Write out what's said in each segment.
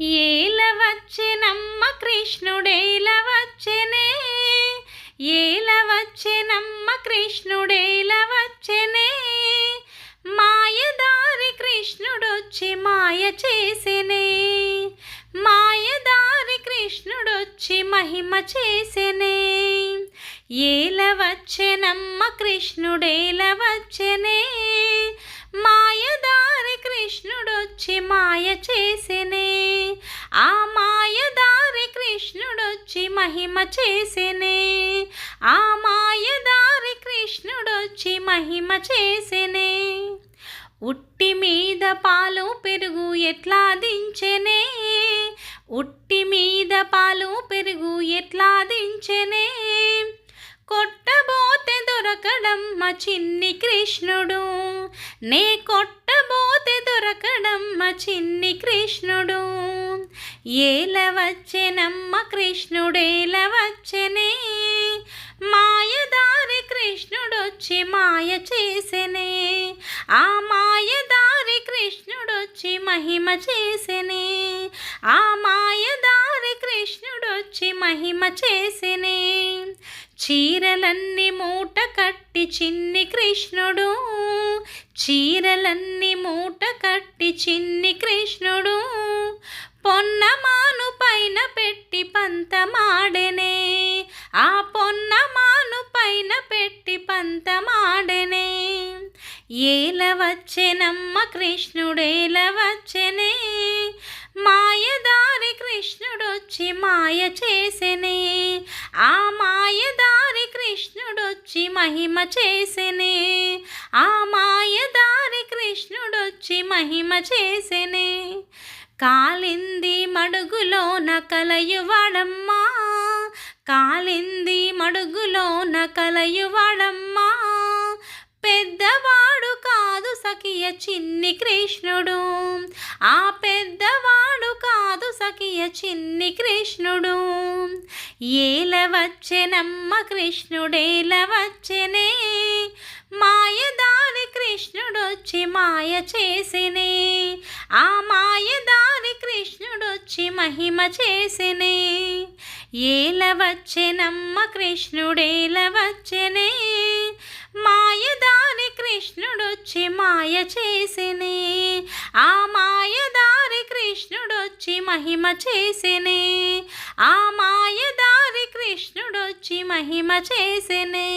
ఏల వచ్చినమ్మ కృష్ణుడేల వచ్చనే? ఏల వచ్చినమ్మ కృష్ణుడేల వచ్చనే? మాయదారి కృష్ణుడొచ్చి మాయ చేసెనే. మాయదారి కృష్ణుడొచ్చి మహిమ చేసెనే. ఏల వచ్చనమ్మ కృష్ణుడేల వచ్చనే? మాయదారి కృష్ణుడొచ్చి మాయ చేసెనే. ఆ మాయదారి కృష్ణుడొచ్చి మహిమ చేసేనే. ఆ మాయదారి కృష్ణుడొచ్చి మహిమ చేసేనే. ఉట్టి మీద పాలు పెరుగు ఎట్లా దించెనే? ఉట్టి మీద పాలు పెరుగు ఎట్లా దించెనే? కొట్టబోతే దొరకడం మా చిన్ని కృష్ణుడు. నే కొట్ట దొరకడమ్మ చిన్ని కృష్ణుడు. ఏల వచ్చెనమ్మ కృష్ణుడేల వచ్చెనే? మాయదారి కృష్ణుడొచ్చి మాయ చేసెనే. ఆ మాయదారి కృష్ణుడొచ్చి మహిమ చేసెనే. ఆ మాయదారి కృష్ణుడొచ్చి మహిమ చేసెనే. చీరలన్నీ మూట కట్టి చిన్ని కృష్ణుడు. చీరలన్నీ మూట కట్టి చిన్ని కృష్ణుడు. పొన్నమాను పైన పెట్టి పంతమాడెనే. ఆ పొన్నమాను పైన పెట్టి పంతమాడెనే. ఏల వచ్చెనమ్మ కృష్ణుడేల వచ్చెనే. మాయదారి కృష్ణుడొచ్చి మాయ చేసెనే. ఆ మాయదారి కృష్ణుడొచ్చి మహిమ చేసెనే. ఆ మాయదారి కృష్ణుడొచ్చి మహిమ చేసెనే. కాలింది మడుగులోన కలయువాడమ్మా. కాలింది మడుగులోన కలయువాడమ్మా. పెద్దవాడు కాదు సఖియ చిన్ని కృష్ణుడు. ఆ పెద్దవాడు కాదు సఖియ చిన్ని కృష్ణుడు. ఏల వచ్చెనమ్మ కృష్ణుడేల వచ్చెనే. మాయదారి కృష్ణుడొచ్చి మాయ చేసినే. ఆ మాయదారి కృష్ణుడొచ్చి మహిమ చేసినే. ఏల వచ్చెనమ్మ కృష్ణుడేల వచ్చెనే. మాయదారి కృష్ణుడొచ్చి మాయ చేసినే. ఆ మాయదారి కృష్ణుడొచ్చి మహిమ చేసినే. ఆ మాయదారి కృష్ణుడొచ్చి మహిమ చేసినే.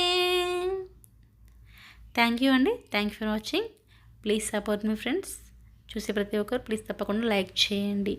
థ్యాంక్ యూ అండి. Thank you for watching please support me friends చూసే ప్రతి ఒక్కరు ప్లీజ్ తప్పకుండా లైక్ చేయండి.